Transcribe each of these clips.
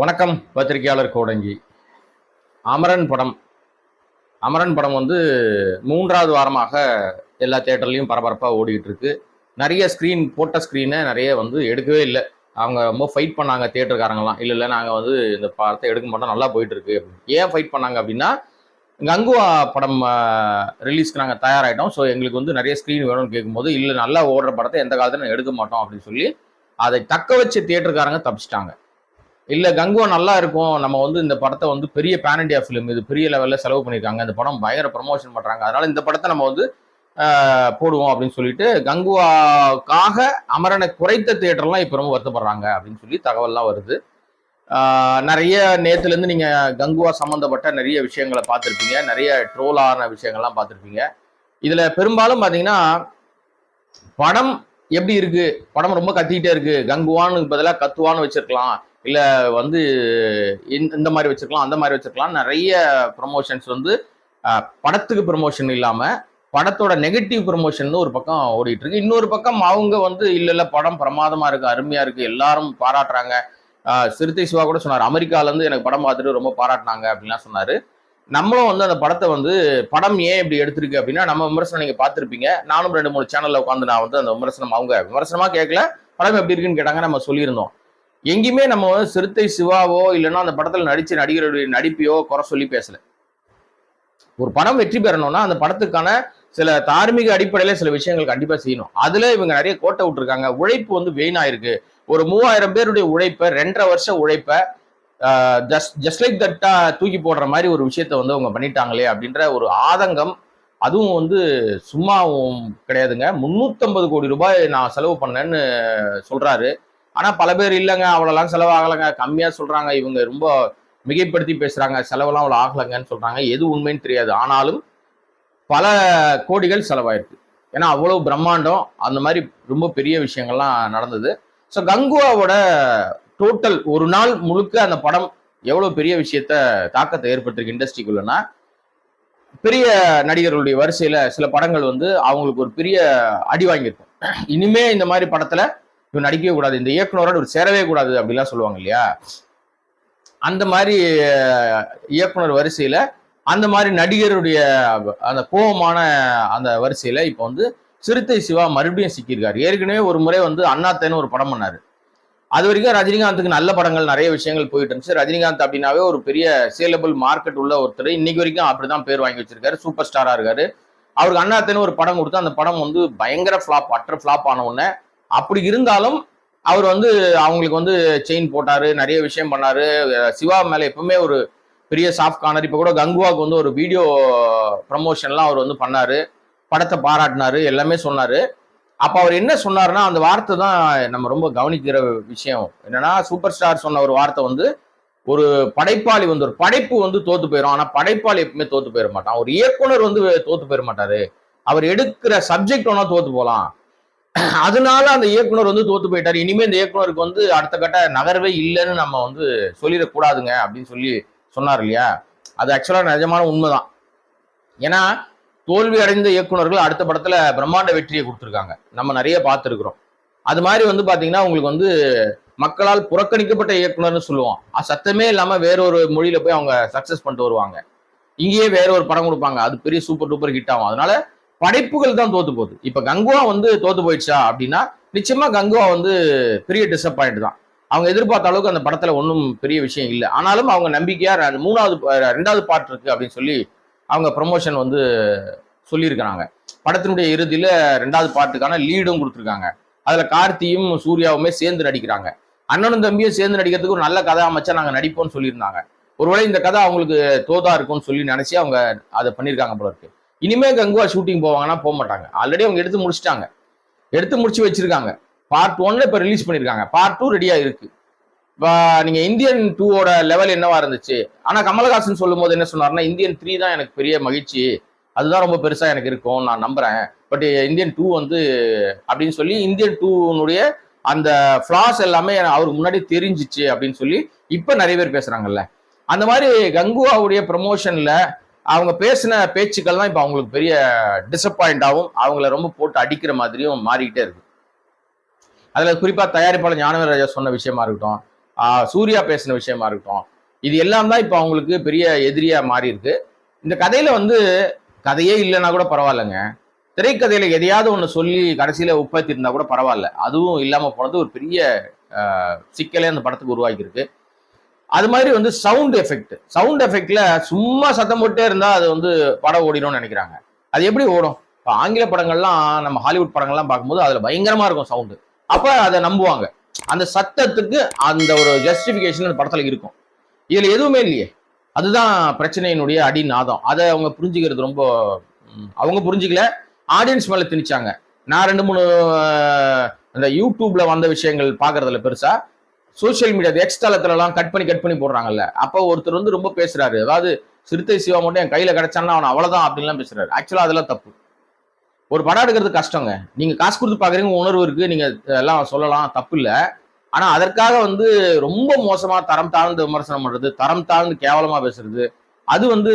வணக்கம் பத்திரிகையாளர் கோடங்கி. அமரன் படம். அமரன் படம் வந்து மூன்றாவது வாரமாக எல்லா தேட்டர்லையும் பரபரப்பாக ஓடிக்கிட்டு இருக்கு நிறைய ஸ்க்ரீன் போட்ட ஸ்க்ரீனை நிறைய வந்து எடுக்கவே இல்லை. அவங்க ரொம்ப ஃபைட் பண்ணாங்க தேட்டருக்காரங்களாம் இல்லை இல்லை நாங்கள் வந்து இந்த படத்தை எடுக்க மாட்டோம் நல்லா போயிட்டு இருக்கு அப்படின்னு. ஏன் ஃபைட் பண்ணாங்க அப்படின்னா கங்குவா படம் ரிலீஸ்க்கு நாங்கள் தயாராகிட்டோம் ஸோ எங்களுக்கு வந்து நிறைய ஸ்க்ரீன் வேணும்னு கேட்கும்போது இல்லை நல்லா ஓடுற படத்தை எந்த காலத்தில் எடுக்க மாட்டோம். அப்படின்னு சொல்லி அதை தக்க வச்ச தேட்டருக்காரங்க தப்பிச்சிட்டாங்க. இல்ல கங்குவா நல்லா இருக்கும். நம்ம வந்து இந்த படத்தை வந்து பெரிய பேன் இண்டியா ஃபிலிம் இது பெரிய லெவல்ல செலவு பண்ணியிருக்காங்க. இந்த படம் பயங்கர ப்ரமோஷன் பண்றாங்க. அதனால இந்த படத்தை நம்ம வந்து போடுவோம் அப்படின்னு சொல்லிட்டு கங்குவாக்காக அமரனை குறைத்த தியேட்டர்லாம் இப்போ ரொம்ப வருத்தப்படுறாங்க அப்படின்னு சொல்லி தகவல்லாம் வருது. நிறைய நேற்றுலேருந்து இருந்து நீங்க கங்குவா சம்பந்தப்பட்ட நிறைய விஷயங்களை பார்த்துருப்பீங்க. நிறைய ட்ரோல் ஆன விஷயங்கள்லாம் பார்த்துருப்பீங்க. இதுல பெரும்பாலும் பாத்தீங்கன்னா படம் எப்படி இருக்கு? படம் ரொம்ப கத்திக்கிட்டே இருக்கு. கங்குவான்னு பதிலாக கத்துவான்னு வச்சிருக்கலாம். இல்லை வந்து இந்த- இந்த மாதிரி வச்சுருக்கலாம் அந்த மாதிரி வச்சுருக்கலாம். நிறைய ப்ரொமோஷன்ஸ் வந்து படத்துக்கு ப்ரொமோஷன் இல்லாமல் படத்தோட நெகட்டிவ் ப்ரொமோஷன் ஒரு பக்கம் ஓடிட்டு இருக்கு இன்னொரு பக்கம் அவங்க வந்து இல்லை இல்லை படம் பிரமாதமாக இருக்குது அருமையாக இருக்குது எல்லாரும் பாராட்டுறாங்க. சிறுத்தை சிவா கூட சொன்னார் அமெரிக்காலேருந்து எனக்கு படம் பார்த்துட்டு ரொம்ப பாராட்டினாங்க அப்படின்லாம் சொன்னார். நம்மளும் வந்து அந்த படத்தை வந்து படம் ஏன் இப்படி எடுத்திருக்கு? அப்படின்னா நம்ம விமர்சனம் நீங்கள் பார்த்துருப்பீங்க. நானும் ரெண்டு மூணு சேனலில் உட்காந்து நான் வந்து அந்த விமர்சனம் அவங்க விமர்சனமாக கேட்கல படம் எப்படி இருக்குன்னு கேட்டாங்க நம்ம சொல்லியிருந்தோம். எங்கேயுமே நம்ம வந்து சிறுத்தை சிவாவோ இல்லைன்னா அந்த படத்தில் நடித்த நடிகருடைய நடிப்பையோ குறை சொல்லி பேசல. ஒரு படம் வெற்றி பெறணும்னா அந்த படத்துக்கான சில தார்மீக அடிப்படையில சில விஷயங்கள் கண்டிப்பா செய்யணும். அதுல இவங்க நிறைய கோட்டை விட்டுருக்காங்க. உழைப்பு வந்து வெயினா ஒரு மூவாயிரம் பேருடைய உழைப்பை ரெண்டரை வருஷம் உழைப்பை ஜஸ்ட் ஜஸ்ட் லைக் தட்டா தூக்கி போடுற மாதிரி ஒரு விஷயத்த வந்து அவங்க பண்ணிட்டாங்களே அப்படின்ற ஒரு ஆதங்கம் அதுவும் வந்து சும்மாவும் கிடையாதுங்க. முந்நூற்றம்பது கோடி ரூபாய் நான் செலவு பண்ணேன்னு சொல்றாரு. ஆனா பல பேர் இல்லைங்க. அவ்வளோலாம் செலவாகலைங்க. கம்மியா சொல்றாங்க. இவங்க ரொம்ப மிகைப்படுத்தி பேசுறாங்க. செலவெல்லாம் அவ்வளோ ஆகலைங்கன்னு சொல்றாங்க. எது உண்மைன்னு தெரியாது. ஆனாலும் பல கோடிகள் செலவாயிருக்கு. ஏன்னா அவ்வளவு பிரம்மாண்டம் அந்த மாதிரி ரொம்ப பெரிய விஷயங்கள்லாம் நடந்தது. ஸோ கங்குவாவோட டோட்டல் ஒரு நாள் முழுக்க அந்த படம் எவ்வளோ பெரிய விஷயத்த தாக்கத்தை ஏற்பட்டிருக்கு இண்டஸ்ட்ரிக்குள்ளனா பெரிய நடிகர்களுடைய வரிசையில் சில படங்கள் வந்து அவங்களுக்கு ஒரு பெரிய அடி வாங்கியிருக்கும். இனிமே இந்த மாதிரி படத்தில் இவன் நடிக்கவே கூடாது. இந்த இயக்குனரோட ஒரு சேரவே கூடாது அப்படிலாம் சொல்லுவாங்க இல்லையா? அந்த மாதிரி இயக்குனர் வரிசையில அந்த மாதிரி நடிகருடைய அந்த கோபமான அந்த வரிசையில இப்போ வந்து சிறுத்தை சிவா மறுபடியும் சிக்கியிருக்காரு. ஏற்கனவே ஒரு முறை வந்து அண்ணாத்தேன்னு ஒரு படம் பண்ணாரு. அது வரைக்கும் ரஜினிகாந்துக்கு நல்ல படங்கள் நிறைய விஷயங்கள் போயிட்டு இருந்துச்சு. ரஜினிகாந்த் அப்படின்னாவே ஒரு பெரிய சேலபிள் மார்க்கெட் உள்ள ஒருத்தர். இன்னைக்கு வரைக்கும் அப்படிதான் பேர் வாங்கி வச்சிருக்காரு. சூப்பர் ஸ்டாரா இருக்காரு. அவருக்கு அண்ணாத்தேன்னு ஒரு படம் கொடுத்து அந்த படம் வந்து பயங்கர ஃபிளாப் அற்ற ஃபிளாப் ஆன உடனே அப்படி இருந்தாலும் அவர் வந்து அவங்களுக்கு வந்து செயின் போட்டாரு நிறைய விஷயம் பண்ணாரு. சிவா மேல எப்பவுமே ஒரு பெரிய சாஃப்ட் கார்னர் இப்போ கூட கங்குவாக்கு வந்து ஒரு வீடியோ ப்ரமோஷன்லாம் அவர் வந்து பண்ணாரு. படத்தை பாராட்டினாரு எல்லாமே சொன்னாரு. அப்போ அவர் என்ன சொன்னாருன்னா அந்த வார்த்தை தான் நம்ம ரொம்ப கவனிக்கிற விஷயம். என்னன்னா சூப்பர் ஸ்டார் சொன்ன ஒரு வார்த்தை வந்து ஒரு படைப்பாளி வந்து ஒரு படைப்பு வந்து தோத்து போயிடும் ஆனால் படைப்பாளி எப்பவுமே தோத்து போயிட மாட்டான். ஒரு இயக்குனர் வந்து தோத்து போயிட மாட்டாரு. அவர் எடுக்கிற சப்ஜெக்ட் ஒன்றா தோத்து போகலாம் அதனால அந்த இயக்குனர் வந்து தோத்து போயிட்டார். இனிமே இந்த இயக்குனருக்கு வந்து அடுத்த கட்ட நகர்வே இல்லைன்னு நம்ம வந்து சொல்லிடக்கூடாதுங்க அப்படின்னு சொல்லி சொன்னார் இல்லையா? அது ஆக்சுவலாக நிஜமான உண்மைதான். ஏன்னா தோல்வி அடைந்த இயக்குனர்கள் அடுத்த படத்துல பிரம்மாண்ட வெற்றியை கொடுத்துருக்காங்க. நம்ம நிறைய பார்த்துருக்குறோம். அது மாதிரி வந்து பாத்தீங்கன்னா உங்களுக்கு வந்து மக்களால் புறக்கணிக்கப்பட்ட இயக்குனர்னு சொல்லுவோம். அது சத்தமே இல்லாம வேற ஒரு மொழியில போய் அவங்க சக்சஸ் பண்ணிட்டு வருவாங்க. இங்கேயே வேற ஒரு படம் கொடுப்பாங்க. அது பெரிய சூப்பர் டூப்பர் ஹிட் ஆகும். அதனால படைப்புகள் தான் தோத்து போகுது. இப்ப கங்குவா வந்து தோத்து போயிடுச்சா அப்படின்னா நிச்சயமா கங்குவா வந்து பெரிய டிசப்பாயிண்ட் தான். அவங்க எதிர்பார்த்த அளவுக்கு அந்த படத்துல ஒன்றும் பெரிய விஷயம் இல்லை. ஆனாலும் அவங்க நம்பிக்கையா மூணாவது ரெண்டாவது பார்ட் இருக்கு அப்படின்னு சொல்லி அவங்க ப்ரமோஷன் வந்து சொல்லியிருக்கிறாங்க. படத்தினுடைய இறுதியில ரெண்டாவது பாட்டுக்கான லீடும் கொடுத்துருக்காங்க. அதுல கார்த்தியும் சூர்யாவுமே சேர்ந்து நடிக்கிறாங்க. அண்ணனும் தம்பியும் சேர்ந்து நடிக்கிறதுக்கு ஒரு நல்ல கதை அமைச்சா நாங்கள் நடிப்போம்னு சொல்லியிருந்தாங்க. ஒருவேளை இந்த கதை அவங்களுக்கு தோதா இருக்கும்னு சொல்லி நினைச்சு அவங்க அதை பண்ணியிருக்காங்க போல இருக்கு. இனிமே கங்குவா ஷூட்டிங் போவாங்கன்னா போக மாட்டாங்க. ஆல்ரெடி அவங்க எடுத்து முடிச்சிட்டாங்க. எடுத்து முடிச்சு வச்சிருக்காங்க. பார்ட் ஒன்ல இப்ப ரிலீஸ் பண்ணிருக்காங்க. பார்ட் டூ ரெடியா இருக்கு இப்போ நீங்க இந்தியன் டூவோட லெவல் என்னவா இருந்துச்சு? ஆனா கமலஹாசன் சொல்லும் போது என்ன சொன்னாருன்னா இந்தியன் த்ரீ தான் எனக்கு பெரிய மகிழ்ச்சி. அதுதான் ரொம்ப பெருசா எனக்கு இருக்கும் நான் நம்புறேன். பட் இந்தியன் டூ வந்து அப்படின்னு சொல்லி இந்தியன் டூனுடைய அந்த ஃப்ளாஸ் எல்லாமே அவருக்கு முன்னாடி தெரிஞ்சிச்சு அப்படின்னு சொல்லி இப்போ நிறைய பேர் பேசுறாங்கல்ல. அந்த மாதிரி கங்குவாவுடைய ப்ரமோஷன்ல அவங்க பேசின பேச்சுக்கள் தான் இப்போ அவங்களுக்கு பெரிய டிசப்பாயிண்டாகவும் அவங்கள ரொம்ப போட்டு அடிக்கிற மாதிரியும் மாறிக்கிட்டே இருக்கு. அதுல குறிப்பா தயாரிப்பாளர் ஞானவீர ராஜா சொன்ன விஷயமா இருக்கட்டும் சூர்யா பேசின விஷயமா இருக்கட்டும் இது எல்லாம் தான் இப்போ அவங்களுக்கு பெரிய எதிரியா மாறி இருக்கு இந்த கதையில வந்து கதையே இல்லைன்னா கூட பரவாயில்லைங்க. திரைக்கதையில எதையாவது ஒன்று சொல்லி கடைசியில உற்பத்தி இருந்தா கூட பரவாயில்ல. அதுவும் இல்லாமல் போனது ஒரு பெரிய சிக்கலே அந்த படத்துக்கு உருவாக்கியிருக்கு. அது மாதிரி வந்து சவுண்ட் எஃபெக்ட் சவுண்ட் எஃபெக்ட்ல சும்மா சத்தம் போட்டே இருந்தா அது வந்து படம் ஓடிடும்னு நினைக்கிறாங்க. அது எப்படி ஓடும்? இப்போ ஆங்கில படங்கள்லாம் நம்ம ஹாலிவுட் படங்கள்லாம் பார்க்கும்போது அதுல பயங்கரமா இருக்கும் சவுண்டு அப்ப அதை நம்புவாங்க. அந்த சத்தத்துக்கு அந்த ஒரு ஜஸ்டிஃபிகேஷன் அந்த படத்துல இருக்கும். இதுல எதுவுமே இல்லையே. அதுதான் பிரச்சனையினுடைய அடிநாதம். அதை அவங்க புரிஞ்சுக்கிறது ரொம்ப அவங்க புரிஞ்சுக்கல. ஆடியன்ஸ் மேல திணிச்சாங்க. நான் ரெண்டு மூணு அந்த யூடியூப்ல வந்த விஷயங்கள் பாக்குறதுல பெருசா. சோஷியல் மீடியா எக்ஸ் தளத்துலலாம் கட் பண்ணி கட் பண்ணி போடுறாங்கல்ல. அப்போ ஒருத்தர் வந்து ரொம்ப பேசுறாரு. அதாவது சிறுத்தை சிவா மட்டும் என் கையில கிடைச்சான்னா அவன் அவ்வளவுதான் அப்படின்லாம் பேசுறாரு. ஆக்சுவலா அதெல்லாம் தப்பு. ஒரு படம் எடுக்கிறது கஷ்டங்க. நீங்க காசு கொடுத்து பாக்குறீங்க உணர்வு இருக்கு நீங்க எல்லாம் சொல்லலாம் தப்பு இல்ல. ஆனா அதற்காக வந்து ரொம்ப மோசமா தரம் தாழ்ந்து விமர்சனம் பண்றது தரம் தாழ்ந்து கேவலமா பேசுறது அது வந்து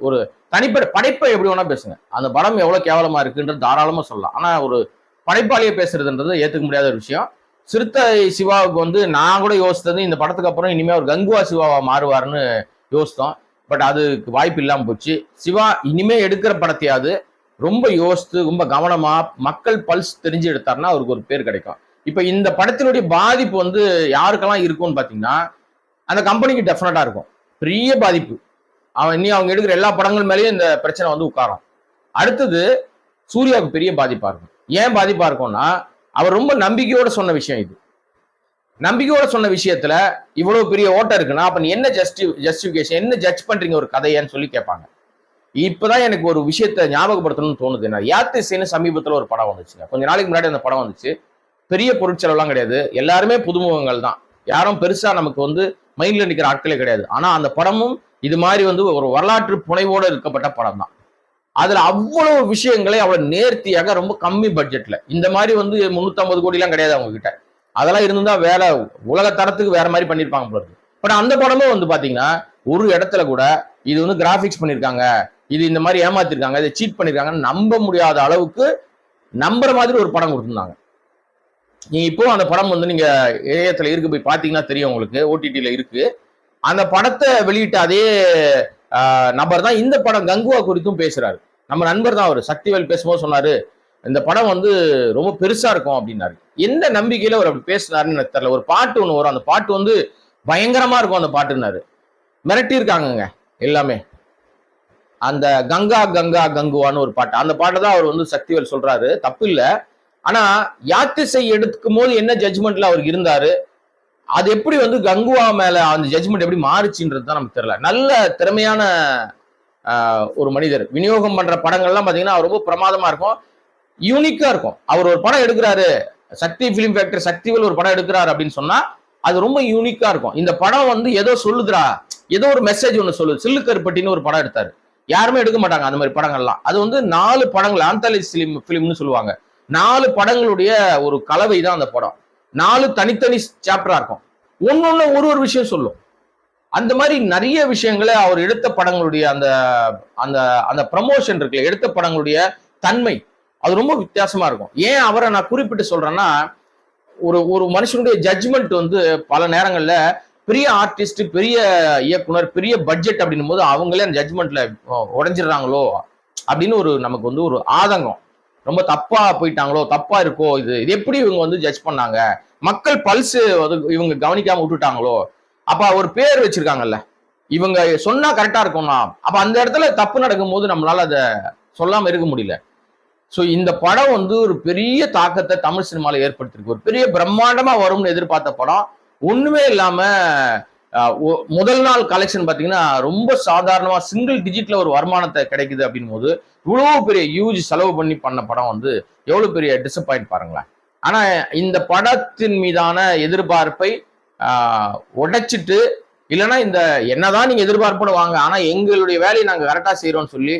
ஒரு தனிப்பட்ட படைப்பை எப்படி வேணா பேசுங்க. அந்த படம் எவ்வளவு கேவலமா இருக்குன்றது தாராளமா சொல்லலாம். ஆனா ஒரு படைப்பாளியை பேசுறதுன்றது ஏத்துக்க முடியாத ஒரு விஷயம். சிறுத்தை சிவாவுக்கு வந்து நான் கூட யோசித்தது இந்த படத்துக்கு அப்புறம் இனிமேல் ஒரு கங்குவா சிவாவா மாறுவாருன்னு யோசித்தோம். பட் அதுக்கு வாய்ப்பு இல்லாமல் போச்சு. சிவா இனிமே எடுக்கிற படத்தையாவது ரொம்ப யோசித்து ரொம்ப கவனமா மக்கள் பல்ஸ் தெரிஞ்சு எடுத்தாருன்னா அவருக்கு ஒரு பேர் கிடைக்கும். இப்ப இந்த படத்தினுடைய பாதிப்பு வந்து யாருக்கெல்லாம் இருக்கும்னு பாத்தீங்கன்னா அந்த கம்பெனிக்கு டெஃபினட்டா இருக்கும். பெரிய பாதிப்பு. அவன் இனி அவங்க எடுக்கிற எல்லா படங்கள் மேலேயும் இந்த பிரச்சனை வந்து உட்காரும். அடுத்தது சூர்யாவுக்கு பெரிய பாதிப்பா இருக்கும். ஏன் பாதிப்பா இருக்கும்னா அவர் ரொம்ப நம்பிக்கையோட சொன்ன விஷயம் இது. நம்பிக்கையோட சொன்ன விஷயத்துல இவ்வளவு பெரிய ஓட்டம் இருக்குன்னா அப்ப நீ என்ன ஜஸ்டி ஜஸ்டிபிகேஷன் என்ன ஜட்ஜ் பண்றீங்க ஒரு கதையான்னு சொல்லி கேட்பாங்க. இப்பதான் எனக்கு ஒரு விஷயத்த ஞாபகப்படுத்தணும்னு தோணுது. என்ன யாத்திசைன்னு சமீபத்துல ஒரு படம் வந்துச்சுங்க. கொஞ்ச நாளைக்கு முன்னாடி அந்த படம் வந்துச்சு. பெரிய பொருட்செலவுலாம் கிடையாது. எல்லாருமே புதுமுகங்கள் தான். யாரும் பெருசா நமக்கு வந்து மைண்ட்ல நிற்கிற ஆட்களே கிடையாது. ஆனா அந்த படமும் இது மாதிரி வந்து ஒரு வரலாற்று புனைவோடு இருக்கப்பட்ட படம் தான் அதுல அவ்வளவு விஷயங்களை அவள் நேர்த்தியாக ரொம்ப கம்மி பட்ஜெட்ல இந்த மாதிரி வந்து முன்னூத்தி கோடி எல்லாம் கிடையாது அவங்க கிட்ட அதெல்லாம் தான் வேலை உலக தரத்துக்கு வேற மாதிரி பண்ணிருப்பாங்க போல இருக்கு. பட் அந்த படமும் வந்து பாத்தீங்கன்னா ஒரு இடத்துல கூட இது வந்து கிராபிக்ஸ் பண்ணிருக்காங்க. இது இந்த மாதிரி ஏமாத்திருக்காங்க. இதை சீட் பண்ணிருக்காங்கன்னு நம்ப முடியாத அளவுக்கு நம்புற மாதிரி ஒரு படம் கொடுத்துருந்தாங்க. நீங்க இப்போ அந்த படம் வந்து நீங்க இணையத்துல இருக்கு போய் பாத்தீங்கன்னா தெரியும் உங்களுக்கு ஓடிடியில இருக்கு. அந்த படத்தை வெளியிட்ட அதே நபர் தான் இந்த படம் கங்குவா குறித்தும் பேசுறாரு. நம்ம நண்பர் தான் அவர். சக்திவேல் பேசும்போது சொன்னாரு இந்த படம் வந்து ரொம்ப பெருசா இருக்கும் அப்படின்னாரு. எந்த நம்பிக்கையில அவர் அப்படி பேசினாருன்னு எனக்கு தெரியல. ஒரு பாட்டு ஒன்று வரும். அந்த பாட்டு வந்து பயங்கரமா இருக்கும் அந்த பாட்டுன்னாரு. மிரட்டி இருக்காங்கங்க எல்லாமே. அந்த கங்கா கங்கா கங்குவான்னு ஒரு பாட்டு. அந்த பாட்டை தான் அவர் வந்து சக்திவேல் சொல்றாரு. தப்பு இல்லை ஆனா யாத்திசை எடுக்கும் போது என்ன ஜட்ஜ்மெண்ட்ல அவர் இருந்தாரு? அது எப்படி வந்து கங்குவா மேல அந்த ஜட்ஜ்மெண்ட் எப்படி மாறுச்சுன்றது தான் நமக்கு தெரியல. நல்ல திறமையான ஒரு மனிதர். விநியோகம் பண்ற படங்கள்லாம் பாத்தீங்கன்னா அவர் ரொம்ப பிரமாதமா இருக்கும். யூனிக்கா இருக்கும். அவர் ஒரு படம் எடுக்கிறாரு. சக்தி பிலிம் ஃபேக்டரி சக்திவேல் ஒரு படம் எடுக்கிறாரு அப்படின்னு சொன்னா அது ரொம்ப யூனிக்கா இருக்கும். இந்த படம் வந்து ஏதோ சொல்லுதுரா ஏதோ ஒரு மெசேஜ் ஒன்று சொல்லுது. சில்லு கருப்பட்டின்னு ஒரு படம் எடுத்தாரு. யாருமே எடுக்க மாட்டாங்க அந்த மாதிரி படங்கள்லாம். அது வந்து நாலு படங்கள் ஆந்தாலி ஃபிலிம் ஃபிலிம்னு சொல்லுவாங்க. நாலு படங்களுடைய ஒரு கலவை தான் அந்த படம். நாலு தனித்தனி சாப்டரா இருக்கும். ஒன்னொன்னு ஒரு ஒரு விஷயம் சொல்லும். அந்த மாதிரி நிறைய விஷயங்களை அவர் எடுத்த படங்களுடைய அந்த அந்த அந்த ப்ரமோஷன் இருக்குல்ல எடுத்த படங்களுடைய தன்மை அது ரொம்ப வித்தியாசமா இருக்கும். ஏன் அவரை நான் குறிப்பிட்டு சொல்றேன்னா ஒரு ஒரு மனுஷனுடைய ஜட்ஜ்மெண்ட் வந்து பல நேரங்கள்ல பெரிய ஆர்டிஸ்ட் பெரிய இயக்குனர் பெரிய பட்ஜெட் அப்படின்னும் போது அவங்களே அந்த ஜட்ஜ்மெண்ட்ல உடஞ்சிடுறாங்களோ அப்படின்னு ஒரு நமக்கு வந்து ஒரு ஆதங்கம். ரொம்ப தப்பா போயிட்டாங்களோ தப்பா இருக்கோ இது இது எப்படி இவங்க வந்து ஜட்ஜ் பண்ணாங்க? மக்கள் பல்ஸ் இவங்க கவனிக்காம விட்டுட்டாங்களோ? அப்ப ஒரு பேர் வச்சிருக்காங்கல்ல. இவங்க சொன்னா கரெக்டா இருக்கும்னா அப்ப அந்த இடத்துல தப்பு நடக்கும் போது நம்மளால அதை சொல்லாம இருக்க முடியல. ஸோ இந்த படம் வந்து ஒரு பெரிய தாக்கத்தை தமிழ் சினிமாவில் ஏற்படுத்திருக்கு. ஒரு பெரிய பிரம்மாண்டமா வரும்னு எதிர்பார்த்த படம். ஒண்ணுமே இல்லாம முதல் நாள் கலெக்ஷன் பார்த்தீங்கன்னா ரொம்ப சாதாரணமாக சிங்கிள் டிஜிட்டில் ஒரு வருமானத்தை கிடைக்குது அப்படின் போது இவ்வளோ பெரிய யூஜ் செலவு பண்ணி பண்ண படம் வந்து எவ்வளோ பெரிய டிசப்பாயிண்ட் பாருங்களேன். ஆனால் இந்த படத்தின் மீதான எதிர்பார்ப்பை உடைச்சிட்டு இல்லைன்னா இந்த என்னதான் நீங்கள் எதிர்பார்ப்போட வாங்க ஆனால் எங்களுடைய வேலையை நாங்கள் கரெக்டாக செய்யறோம்னு சொல்லி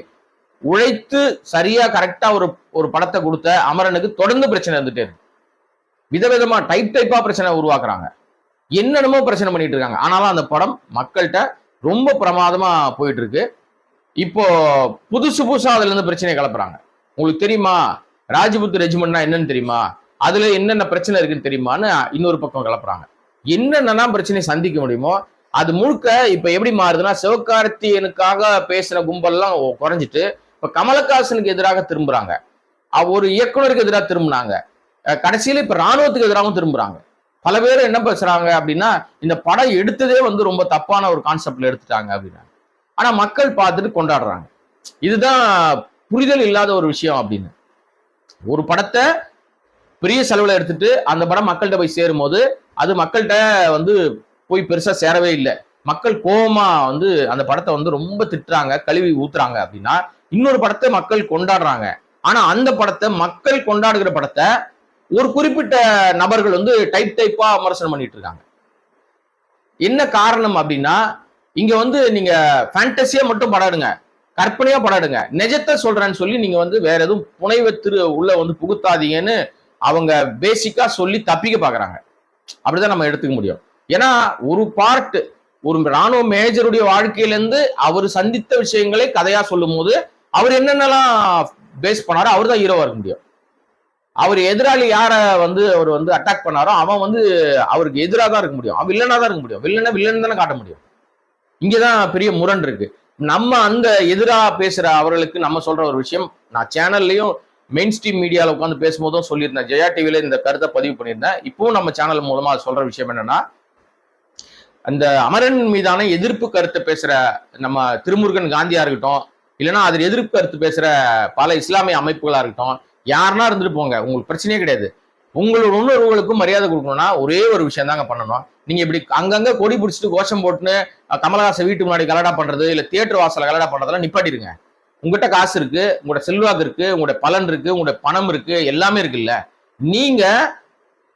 உழைத்து சரியாக கரெக்டாக ஒரு ஒரு படத்தை கொடுத்த அமரனுக்கு தொடர்ந்து பிரச்சனை இருந்துகிட்டே இருக்கு. விதவிதமாக டைப் டைப்பாக பிரச்சனை உருவாக்குறாங்க. என்னென்னமோ பிரச்சனை பண்ணிட்டு இருக்காங்க ஆனாலும் அந்த படம் மக்கள்கிட்ட ரொம்ப பிரமாதமா போயிட்டு இருக்கு இப்போ புதுசு புதுசா அதுல இருந்து பிரச்சனையை கிளப்புறாங்க. உங்களுக்கு தெரியுமா? ராஜபுத் ரெஜிமெண்ட்னா என்னன்னு தெரியுமா? அதுல என்னென்ன பிரச்சனை இருக்குன்னு தெரியுமான்னு இன்னொரு பக்கம் கிளப்புறாங்க. என்னென்னலாம் பிரச்சனை சந்திக்க முடியுமோ அது முழுக்க இப்ப எப்படி மாறுதுன்னா சிவகார்த்தியனுக்காக பேசின கும்பல்லாம் குறைஞ்சிட்டு இப்ப கமலஹாசனுக்கு எதிராக திரும்புறாங்க. ஒரு இயக்குனருக்கு எதிராக திரும்பினாங்க. கடைசியில இப்ப ராணுவத்துக்கு எதிராகவும் திரும்புறாங்க. பல பேர் என்ன பேசுறாங்க அப்படின்னா இந்த படம் எடுத்ததே வந்து ரொம்ப தப்பான ஒரு கான்செப்ட்ல எடுத்துட்டாங்க அப்படின்னா. ஆனா மக்கள் பார்த்துட்டு கொண்டாடுறாங்க. இதுதான் புரிதல் இல்லாத ஒரு விஷயம் அப்படின்னு. ஒரு படத்தை பெரிய செலவுல எடுத்துட்டு அந்த படம் மக்கள்கிட்ட போய் சேரும் போது அது மக்கள்கிட்ட வந்து போய் பெருசா சேரவே இல்லை. மக்கள் கோபமா வந்து அந்த படத்தை வந்து ரொம்ப திட்டுறாங்க கழுவி ஊத்துறாங்க அப்படின்னா இன்னொரு படத்தை மக்கள் கொண்டாடுறாங்க. ஆனா அந்த படத்தை மக்கள் கொண்டாடுகிற படத்தை ஒரு குறிப்பிட்ட நபர்கள் வந்து டைப் டைப்பா விமர்சனம் பண்ணிட்டு இருக்காங்க. என்ன காரணம் அப்படின்னா இங்க வந்து நீங்க ஃபேண்டசியா மட்டும் படாடுங்க. கற்பனையா படாடுங்க. நிஜத்தை சொல்றேன்னு சொல்லி நீங்க வந்து வேற எதுவும் புனைவை திரு உள்ள வந்து புகுத்தாதீங்கன்னு அவங்க பேசிக்கா சொல்லி தப்பிக்க பாக்குறாங்க. அப்படிதான் நம்ம எடுத்துக்க முடியும். ஏன்னா ஒரு பார்ட் ஒரு ராணுவ மேஜருடைய வாழ்க்கையிலேருந்து அவர் சந்தித்த விஷயங்களை கதையா சொல்லும் போது அவர் என்னென்னலாம் பேஸ் பண்ணாரோ அவர் தான் ஹீரோவா இருக்க முடியும். அவர் எதிராளி யாரை வந்து அவர் வந்து அட்டாக் பண்ணாரோ அவன் வந்து அவருக்கு எதிராக தான் இருக்க முடியும். அவன் வில்லனாக தான் இருக்க முடியும். வில்லனை வில்லன் தானே காட்ட முடியும். இங்கே தான் பெரிய முரண் இருக்கு. நம்ம அந்த எதிராக பேசுகிற அவர்களுக்கு நம்ம சொல்கிற ஒரு விஷயம் நான் சேனல்லையும் மெயின் ஸ்ட்ரீம் மீடியாவில் உட்காந்து பேசும்போதும் சொல்லியிருந்தேன். ஜெயா டிவியில் இந்த கருத்தை பதிவு பண்ணியிருந்தேன். இப்போவும் நம்ம சேனல் மூலமாக சொல்கிற விஷயம் என்னன்னா அந்த அமரன் மீதான எதிர்ப்பு கருத்தை பேசுகிற நம்ம திருமுருகன் காந்தியாக இருக்கட்டும் இல்லைன்னா அதில் எதிர்ப்பு கருத்து பேசுகிற பல இஸ்லாமிய அமைப்புகளாக இருக்கட்டும் யாருன்னா இருந்துட்டு போங்க. உங்களுக்கு பிரச்சனையே கிடையாது. உங்களோட உணர்வுகளுக்கும் மரியாதை கொடுக்கணும்னா ஒரே ஒரு விஷயம் தாங்க பண்ணணும். நீங்க இப்படி அங்கங்க கொடி பிடிச்சிட்டு கோஷம் போட்டுன்னு அஹ், கமலஹாசன் வீட்டு முன்னாடி கலடா பண்றது இல்ல தியேட்டர் வாசல கலடா பண்றதெல்லாம் நிப்பாட்டிடுங்க. உங்ககிட்ட காசு இருக்கு உங்களோட செல்வாக்கு இருக்கு உங்களோட பலன் இருக்கு உங்களோட பணம் இருக்கு எல்லாமே இருக்குல்ல. நீங்க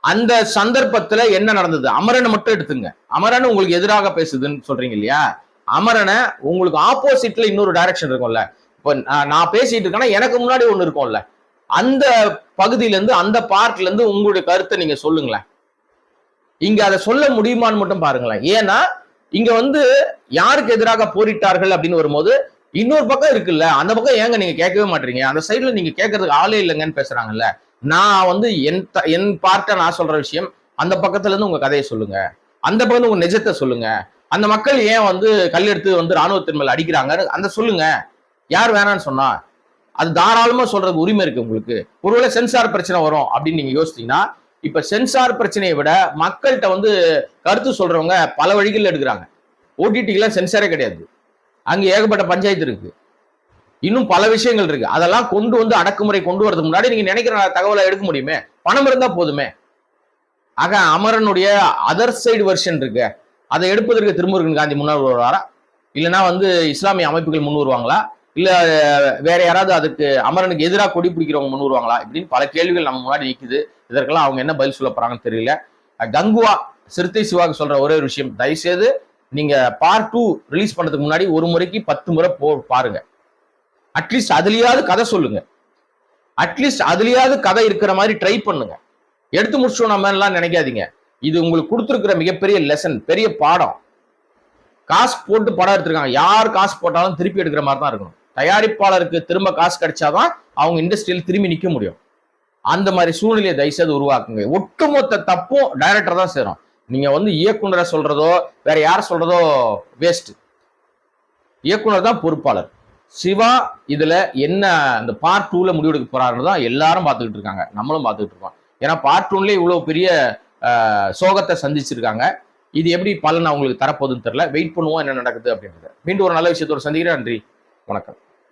அந்த சந்தர்ப்பத்துல என்ன நடந்தது? அமரனை மட்டும் எடுத்துங்க. அமரன் உங்களுக்கு எதிராக பேசுதுன்னு சொல்றீங்க இல்லையா? அமரனை உங்களுக்கு ஆப்போசிட்ல இன்னொரு டைரக்ஷன் இருக்கும்ல. இப்போ நான் நான் பேசிட்டு இருக்கேன்னா எனக்கு முன்னாடி ஒண்ணு இருக்கும்ல. அந்த பகுதியில இருந்து அந்த பார்ட்ல இருந்து உங்களுடைய கருத்தை நீங்க சொல்லுங்களேன். இங்க அதை சொல்ல முடியுமான்னு மட்டும் பாருங்களேன். ஏன்னா இங்க வந்து யாருக்கு எதிராக போரிட்டார்கள் அப்படின்னு வரும்போது இன்னொரு பக்கம் இருக்குல்ல அந்த பக்கம் ஏங்க நீங்க கேட்கவே மாட்டீங்க? அந்த சைட்ல நீங்க கேட்கறதுக்கு ஆளே இல்லைங்கன்னு பேசுறாங்கல்ல. நான் வந்து என் த- என் பார்ட்ட நான் சொல்ற விஷயம் அந்த பக்கத்துல இருந்து உங்க கதையை சொல்லுங்க. அந்த பக்கம் உங்க நிஜத்தை சொல்லுங்க. அந்த மக்கள் ஏன் வந்து கல் எடுத்து வந்து ராணுவத்தின் மேல் அடிக்கிறாங்க? அந்த சொல்லுங்க. யார் வேணான்னு சொன்னா அது தாராளமா சொல்றது உரிமை இருக்கு உங்களுக்கு. ஒருவேளை சென்சார் பிரச்சனை வரும் அப்படின்னு நீங்க யோசிச்சீங்கன்னா இப்ப சென்சார் பிரச்சனையை விட மக்கள்கிட்ட வந்து கருத்து சொல்றவங்க பல வழிகளில் எடுக்கிறாங்க. ஓடிடிக்கெல்லாம் சென்சாரே கிடையாது. அங்க ஏகப்பட்ட பஞ்சாயத்து இருக்கு. இன்னும் பல விஷயங்கள் இருக்கு. அதெல்லாம் கொண்டு வந்து அடக்குமுறை கொண்டு வரதுக்கு முன்னாடி நீங்க நினைக்கிற தகவலை எடுக்க முடியுமே? பணம் இருந்தா போதுமே? ஆக அமரனுடைய அதர் சைடு வெர்ஷன் இருக்கு. அதை எடுப்பதற்கு திருமுருகன் காந்தி முன்னாடி வருவாரா? இல்லைன்னா வந்து இஸ்லாமிய அமைப்புகள் முன் வருவாங்களா? இல்ல வேற யாராவது அதுக்கு அமரனுக்கு எதிராக கொடி பிடிக்கிறவங்க முன் வருவாங்களா? இப்படின்னு பல கேள்விகள் நம்ம முன்னாடி நிற்குது இதற்கெல்லாம் அவங்க என்ன பதில் சொல்ல போறாங்கன்னு தெரியல. கங்குவா சிறுத்தை சிவாக்கு சொல்ற ஒரே ஒரு விஷயம். தயவுசெய்து நீங்க பார்ட் டூ ரிலீஸ் பண்றதுக்கு முன்னாடி ஒரு முறைக்கு பத்து முறை போ பாருங்க. அட்லீஸ்ட் அதுலயாவது கதை சொல்லுங்க. அட்லீஸ்ட் அதுலயாவது கதை இருக்கிற மாதிரி ட்ரை பண்ணுங்க. எடுத்து முடிச்சோம் நம்ம எல்லாம் நினைக்காதீங்க. இது உங்களுக்கு கொடுத்துருக்கிற மிகப்பெரிய லெசன் பெரிய பாடம். காசு போட்டு படம் எடுத்திருக்காங்க. யார் காசு போட்டாலும் திருப்பி எடுக்கிற மாதிரி தான் இருக்கணும். தயாரிப்பாளருக்கு திரும்ப காசு கிடைச்சாதான் அவங்க இண்டஸ்ட்ரியில் திரும்பி நிற்க முடியும். அந்த மாதிரி சூழ்நிலையை தயவுசெய்து உருவாக்குங்க. ஒட்டுமொத்த தப்பும் டைரக்டர் தான் சேரும் நீங்க வந்து இயக்குனரை சொல்றதோ வேற யார் சொல்றதோ வேஸ்ட் இயக்குனர் தான் பொறுப்பாளர். சிவா இதுல என்ன அந்த பார்ட் டூல முடிவெடுக்க போறாருன்னு தான் எல்லாரும் பார்த்துக்கிட்டு இருக்காங்க. நம்மளும் பார்த்துக்கிட்டு இருக்கோம். ஏன்னா பார்ட் டூன்லேயே இவ்வளவு பெரிய சோகத்தை சந்திச்சிருக்காங்க. இது எப்படி பலன் அவங்களுக்கு தரப்போகுதுன்னு தெரியல. வெயிட் பண்ணுவோம் என்ன நடக்குது அப்படின்றத. மீண்டும் ஒரு நல்ல விஷயத்தோட சந்திக்கிறேன். நன்றி. வணக்கம்.